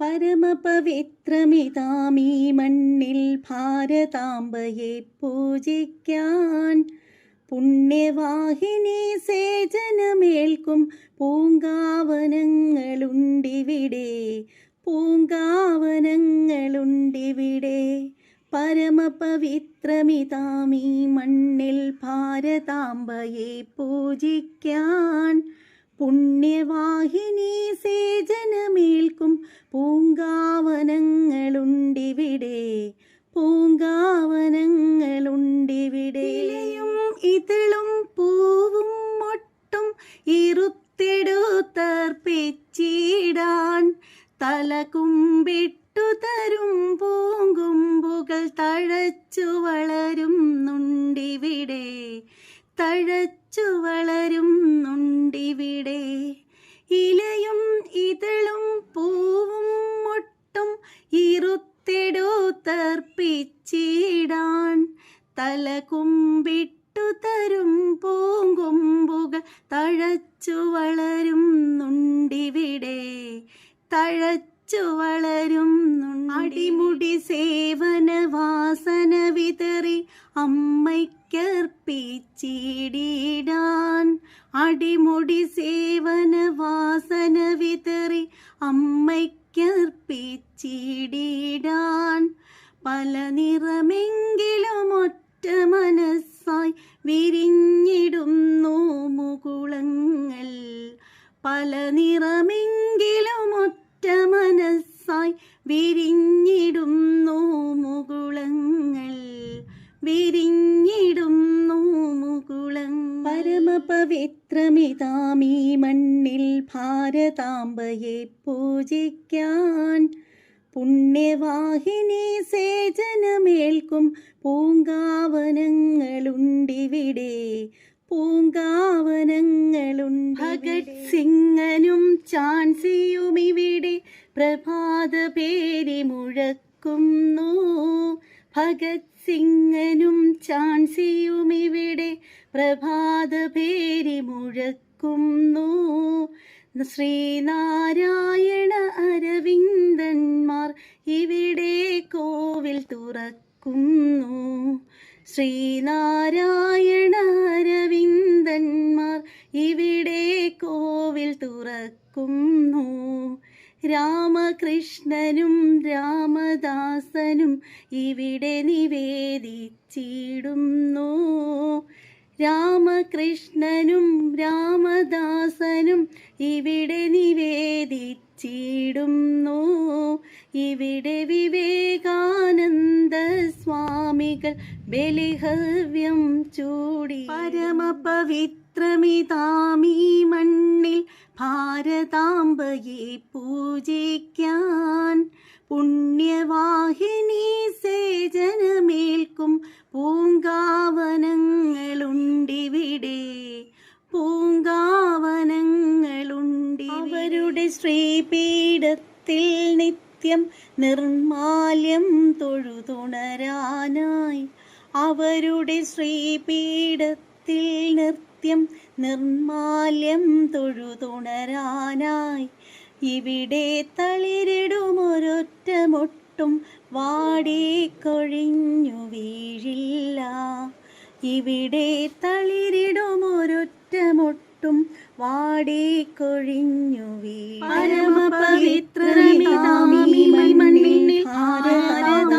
പരമപവിത്രമിതാമീ മണ്ണിൽ ഭാരതാംബയെ പൂജിക്കാൻ പുണ്യവാഹിനി സേചനമേൽക്കും പൂങ്കാവനങ്ങളുണ്ടിവിടെ പൂങ്കാവനങ്ങളുണ്ടിവിടെ. പരമപവിത്രമിതാമീ മണ്ണിൽ ഭാരതാംബയെ പൂജിക്കാൻ പുണ്യവാഹിനി സേചനമേൽക്കും പൂങ്കാവനങ്ങളുണ്ടിവിടെ പൂങ്കാവനങ്ങളുണ്ടിവിടെ. ഇലയും ഇതളും പൂവും മൊട്ടും ഇരുത്തെടുത്തർപ്പിച്ചിടാൻ തല കുമ്പിട്ടു തരും പൂങ്കുമ്പുകൾ തഴച്ചു വളരുന്നുണ്ടിവിടെ തഴച്ചു വളരുന്നുണ്ടിവിടെ. ഇലയും ഇതളും പൂവും മൊട്ടും ഇറുത്തെടുത്തർപ്പിച്ചിടാൻ തല കുമ്പിട്ടു തരും പൂങ്കൊമ്പുകൾ തഴച്ചു വളരുന്നുണ്ടിവിടെ തഴച്ചു വളരും അടിമുടി സേവന വാസന വിതറി അമ്മയ്ക്കർപ്പിച്ചിടിടാൻ. അടിമുടി സേവന വാസന വിതറി അമ്മയ്ക്കർപ്പിച്ചിടിടാൻ. പല നിറമെങ്കിലും ഒറ്റ മനസ്സായി വിരിഞ്ഞിടുന്നു മുകുളങ്ങൾ. പല നിറമെങ്കിലും ഒറ്റ മനസ്സായി വിരിഞ്ഞിടുന്നു പരമപവിത്രമിതാമീ മണ്ണിൽ ഭാരതാംബയെ പൂജിക്കാൻ. പുണ്യവാഹിനി സേചനമേൽക്കും പൂങ്കാവനങ്ങളുണ്ടിവിടെ. പൂങ്കാവനങ്ങളുണ്ട് ഭഗത് സിംഗനും ചാൻസിയും ഇവിടെ പ്രഭാത പേരി മുഴക്കുന്നു. ഭഗത് സിംഗനും ചാൻസിയുമിവിടെ. പ്രഭാത പേരി മുഴക്കുന്നു. ശ്രീനാരായണ അരവിന്ദന്മാർ ഇവിടെ കോവിൽ തുറക്കുന്നു. ശ്രീനാരായണ അരവിന്ദന്മാർ ഇവിടെ കോവിൽ തുറക്കുന്നു. രാമകൃഷ്ണനും രാമദാസനും ഇവിടെ നിവേദിച്ചിടുന്നു. രാമകൃഷ്ണനും രാമദാസനും ഇവിടെ നിവേദിച്ചിടുന്നു. ഇവിടെ വിവേകാനന്ദ സ്വാമികൾ ബലിഹവ്യം ചൂടി. പരമപവിത്രമിതാമീ മണ്ണിൽ ഭാരതാംബയെ പൂജിക്കാൻ. പുണ്യവാഹിനി സേജനമേൽക്കും പൂങ്കാവനങ്ങളുണ്ടിവിടെ ശ്രീപീഠത്തിൽ നിത്യം നിർമാല്യം തൊഴുതുണരാനായി. അവരുടെ ശ്രീപീഠത്തിൽ നിത്യം നിർമാല്യം തൊഴുതുണരാനായി. ഇവിടെ തളിരിടുമൊരൊറ്റ മൊട്ടും വാടിക്കൊഴിഞ്ഞു വീഴില്ല. ഇവിടെ തളിരിടുമൊരൊറ്റ മൊട്ടും വാടിക്കൊഴിഞ്ഞു പരമപവിത്രമിതാമി മണ്ണിൽ ആരാധന